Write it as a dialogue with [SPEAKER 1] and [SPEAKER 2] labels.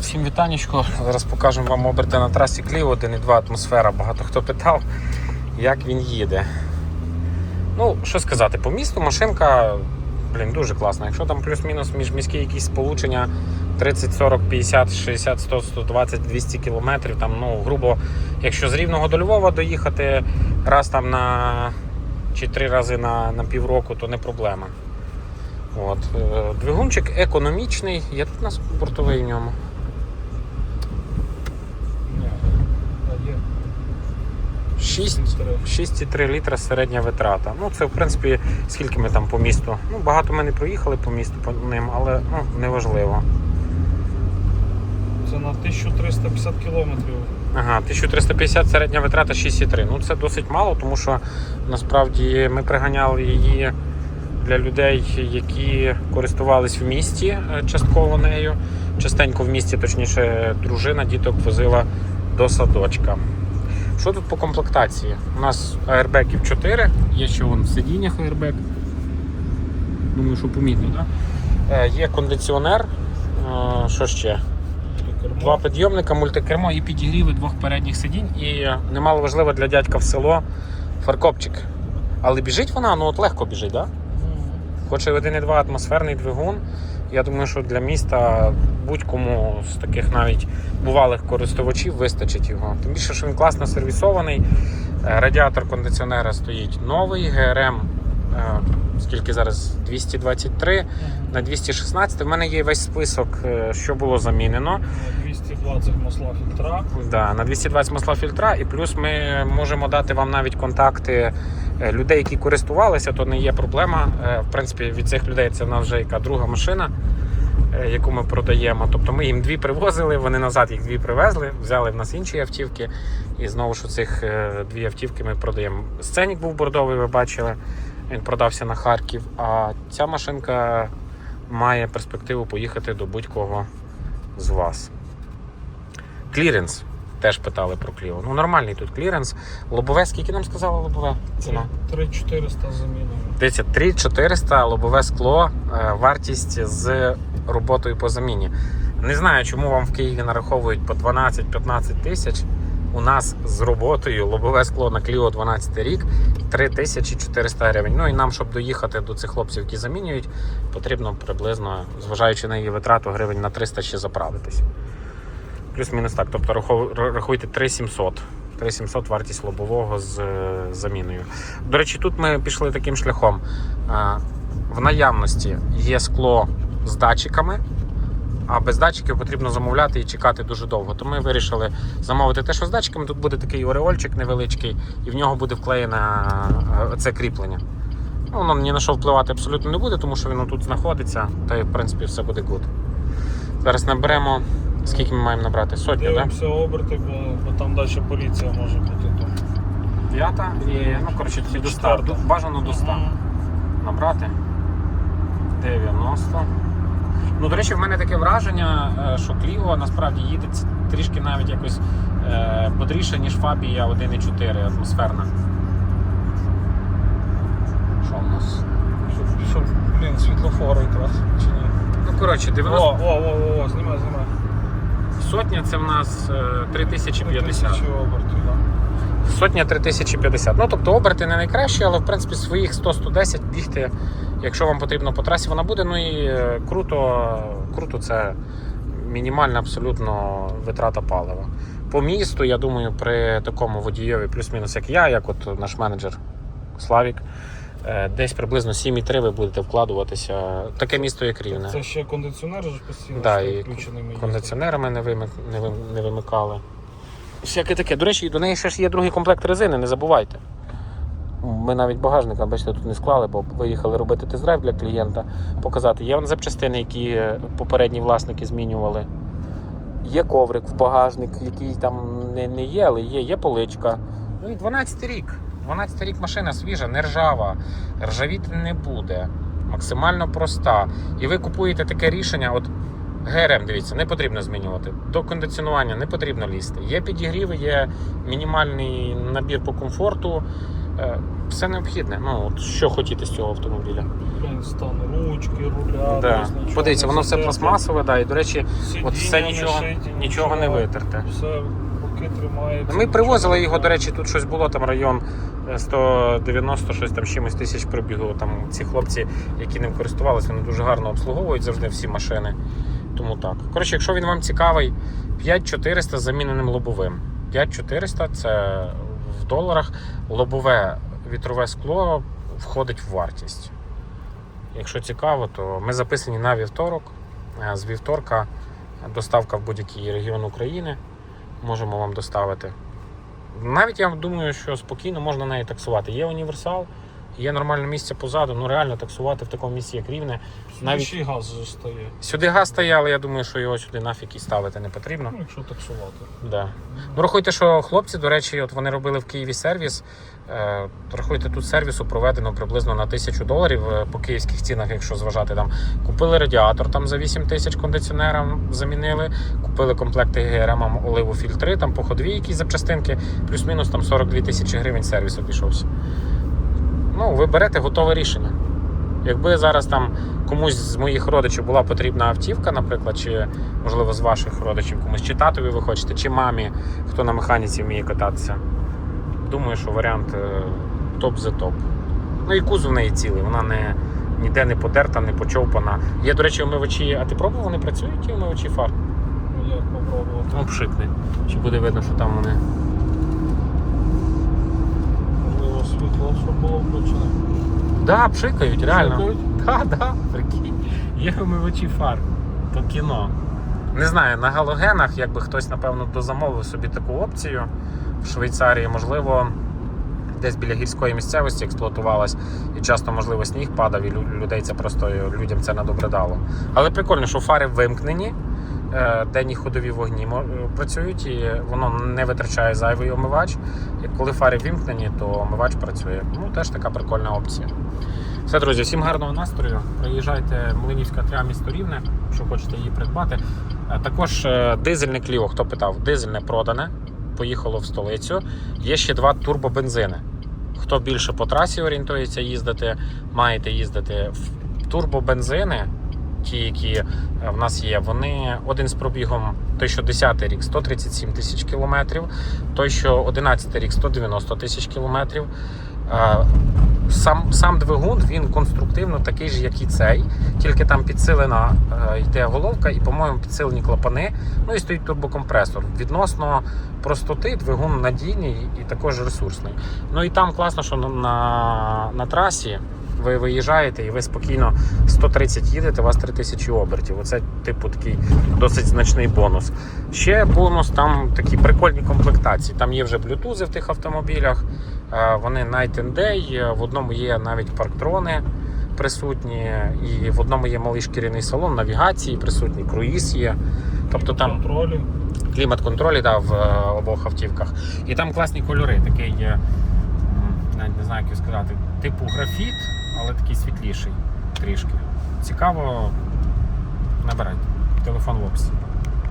[SPEAKER 1] Всім вітанечко. Зараз покажемо вам оберти на трасі Кліо 1.2 атмосфера. Багато хто питав, як він їде. Ну, що сказати, по місту машинка блін, дуже класна. Якщо там плюс-мінус міжміські якісь сполучення 30, 40, 50, 60, 100, 120, 200 кілометрів, там, ну, грубо, якщо з Рівного до Львова доїхати раз там на чи три рази на, на півроку, то не проблема. От. е, Двигунчик економічний, є тут у нас бортовий в ньому.
[SPEAKER 2] Ні, а є
[SPEAKER 1] 6
[SPEAKER 2] 4.
[SPEAKER 1] 6,3 літра середня витрата. Ну, це в принципі скільки ми там по місту. Ну, багато ми не проїхали по місту по ним, але ну, неважливо.
[SPEAKER 2] Це на 1350 кілометрів.
[SPEAKER 1] Ага, 1350 середня витрата 6,3. Ну це досить мало, тому що насправді ми приганяли її для людей, які користувались в місті е, частково нею. Частенько в місті, точніше, дружина діток возила до садочка. Що тут по комплектації? У нас аербеків 4, є ще вон в сидіннях аербек. Думаю, що помітно, так? Е, Є кондиціонер. Е, Що ще? Два підйомника, мультикермо і підігріви двох передніх сидінь. І немало важливо для дядька в село фаркопчик. Але біжить вона, ну от легко біжить, так? Да? Хоч і 1,2 атмосферний двигун. Я думаю, що для міста будь-кому з таких навіть бувалих користувачів вистачить його. Тим більше, що він класно сервісований. Е, Радіатор кондиціонера стоїть новий, ГРМ. Е, Скільки зараз? 223 на 216. В мене є весь список, е, що було замінено.
[SPEAKER 2] 220 масла фільтра.
[SPEAKER 1] Да, на 220 масла фільтра, і плюс ми можемо дати вам навіть контакти е, людей, які користувалися, то не є проблема. В принципі, від цих людей це в нас вже яка друга машина, яку ми продаємо. Тобто ми їм дві привозили, вони назад їх дві привезли, взяли в нас інші автівки, і знову ж цих дві автівки ми продаємо. Сценік був бордовий, ви бачили. Він продався на Харків. А ця машинка має перспективу поїхати до будь-кого з вас. Кліренс. Теж питали про Кліо. Ну, нормальний тут кліренс. Лобове, скільки нам сказала лобове ціна?
[SPEAKER 2] 3400 заміною.
[SPEAKER 1] Дивіться, 3400 лобове скло, е, вартість з роботою по заміні. Не знаю, чому вам в Києві нараховують по 12-15 тисяч. У нас з роботою лобове скло на Кліо 12 рік 3400 гривень. Ну і нам, щоб доїхати до цих хлопців, які замінюють, потрібно приблизно, зважаючи на її витрату, гривень на 300 ще заправитись. Плюс-мінус так. Тобто рахуйте 3700. 3700 вартість лобового з е, заміною. До речі, тут ми пішли таким шляхом. Е, В наявності є скло з датчиками, а без датчиків потрібно замовляти і чекати дуже довго. То ми вирішили замовити те, що з датчиками. Тут буде такий ореольчик невеличкий, і в нього буде вклеєне е, це кріплення. Ну, Воно ні на що впливати абсолютно не буде, тому що він тут знаходиться, та й в принципі все буде good. Зараз наберемо. Скільки ми маємо набрати? Сотню, так?
[SPEAKER 2] Дивимося оберти, бо, бо там далі поліція може бути.
[SPEAKER 1] П'ята і, ну, коротше, до 100. Бажано до 100. набрати. 90. Ну, до речі, в мене таке враження, е, що Кліо насправді їде трішки навіть якось е, бодріше, ніж Фабія 1.4 атмосферна. Що в нас?
[SPEAKER 2] Щоб, блін, світлофори якраз, чи ні?
[SPEAKER 1] Ну, коротше,
[SPEAKER 2] О,
[SPEAKER 1] 90.
[SPEAKER 2] о, о, о, знімай, знімай.
[SPEAKER 1] Сотня це в нас е, 3050.
[SPEAKER 2] 3000 обертів, так.
[SPEAKER 1] Сотня 3050. Ну, тобто оберти не найкращі, але в принципі своїх 100-110 бігти, якщо вам потрібно по трасі, вона буде. Ну і е, круто, круто це мінімальна абсолютно витрата палива. По місту, я думаю, при такому водійові, плюс-мінус, як я, як от наш менеджер Славік, е, десь приблизно 7,3 ви будете вкладуватися. Таке місто, як Рівне.
[SPEAKER 2] Це ще кондиціонер ж постійно
[SPEAKER 1] Да, і
[SPEAKER 2] включений.
[SPEAKER 1] Кондиціонерами не, вимик, не, вим- не вимикали. Всяке таке. До речі, до неї ще ж є другий комплект резини, не забувайте. Ми навіть багажника, бачите, тут не склали, бо виїхали робити тест-драйв для клієнта, показати. Є запчастини, які е, попередні власники змінювали. Є коврик в багажник, який там не, не є, але є, є поличка. Ну і 12 рік. 12 рік машина свіжа, не ржава, ржавіти не буде. Максимально проста. І ви купуєте таке рішення. От ГРМ, дивіться, не потрібно змінювати. До кондиціонування не потрібно лізти. Є підігріви, є мінімальний набір по комфорту. Е, Все необхідне. Ну, от що хотіти з цього автомобіля.
[SPEAKER 2] Стан ручки, руля.
[SPEAKER 1] Да.
[SPEAKER 2] нічого
[SPEAKER 1] Подивіться, воно все пластмасове, да, і, до речі, от все нічого,
[SPEAKER 2] шиті,
[SPEAKER 1] нічого не витерте.
[SPEAKER 2] Все поки тримається.
[SPEAKER 1] Ми привозили його, до речі, тут щось було, там район е, 190 щось там чимось тисяч пробігу. Там ці хлопці, які ним користувалися, вони дуже гарно обслуговують завжди всі машини. Тому так. Коротше, якщо він вам цікавий, 5400 з заміненим лобовим. 5400 це в доларах. Лобове вітрове скло входить в вартість. Якщо цікаво, то ми записані на вівторок. Е, З вівторка доставка в будь-який регіон України можемо вам доставити. Навіть я думаю, що спокійно можна неї таксувати. Є універсал, є нормальне місце позаду. Ну реально таксувати в такому місці, як рівне.
[SPEAKER 2] Навіть... Ще й газ стає,
[SPEAKER 1] Сюди газ стає, але я думаю, що його сюди нафіг і ставити не потрібно.
[SPEAKER 2] ну, якщо таксувати.
[SPEAKER 1] Да. Ну, рахуйте, що хлопці, до речі, от вони робили в Києві сервіс. Е, рахуйте, тут сервісу проведено приблизно на тисячу доларів е, по київських цінах, якщо зважати там. Купили радіатор там за 8 тисяч кондиціонерам замінили, купили комплекти ГРМ, оливу фільтри, там по ходовій якісь запчастинки, плюс-мінус там 42 тисячі гривень сервіс обійшовся. Ну, ви берете готове рішення. Якби зараз там комусь з моїх родичів була потрібна автівка, наприклад, чи можливо з ваших родичів комусь, чи татові ви хочете, чи мамі, хто на механіці вміє кататися. Думаю, що варіант е, топ за топ. Ну і кузов в неї цілий, вона не, ніде не подерта, не почовпана. Є, до речі, омивачі, а ти пробував, вони працюють ті омивачі фар?
[SPEAKER 2] Ну як попробувати.
[SPEAKER 1] Ну, пшикни. Чи буде видно, що там вони.
[SPEAKER 2] Можливо, світло, щоб було включене.
[SPEAKER 1] Да, пшикають, реально.
[SPEAKER 2] Пшикають?
[SPEAKER 1] Да, да, прикинь. Є омивачі фар. То кіно. Не знаю, на галогенах, якби хтось, напевно, дозамовив собі таку опцію в Швейцарії, можливо, десь біля гірської місцевості експлуатувалась, і часто, можливо, сніг падав, і людей це просто людям це надобридало. Але прикольно, що фари вимкнені, денні ходові вогні е, працюють, і воно не витрачає зайвий омивач. І коли фари вимкнені, то омивач працює. Ну, теж така прикольна опція. Все, друзі, всім гарного настрою. Приїжджайте Млинівська тря місто Рівне, якщо хочете її придбати. Е, Також е, дизельне кліо, хто питав, дизельне продане, поїхало в столицю. Є ще два турбобензини. Хто більше по трасі орієнтується їздити, маєте їздити в турбобензини. Ті, які е, в нас є, вони один з пробігом, той, що 10 рік 137 тисяч кілометрів, той, що 11 рік 190 тисяч кілометрів. Е, Сам, сам двигун він конструктивно такий ж, як і цей, тільки там підсилена е, йде головка і, по-моєму, підсилені клапани. Ну і стоїть турбокомпресор. Відносно простоти двигун надійний і також ресурсний. Ну і там класно, що на, на, на трасі ви виїжджаєте і ви спокійно 130 їдете, у вас 3000 обертів. Оце, типу, такий досить значний бонус. Ще бонус, там такі прикольні комплектації. Там є вже блютузи в тих автомобілях. Е, Вони Night and Day, в одному є навіть парктрони присутні, і в одному є малий шкіряний салон, навігації присутні, круїз є. Тобто там
[SPEAKER 2] контролі.
[SPEAKER 1] клімат-контролі да, в е, обох автівках. І там класні кольори, такий, е, навіть не знаю, як сказати, типу графіт, але такий світліший трішки. Цікаво, набирайте. Телефон в описі.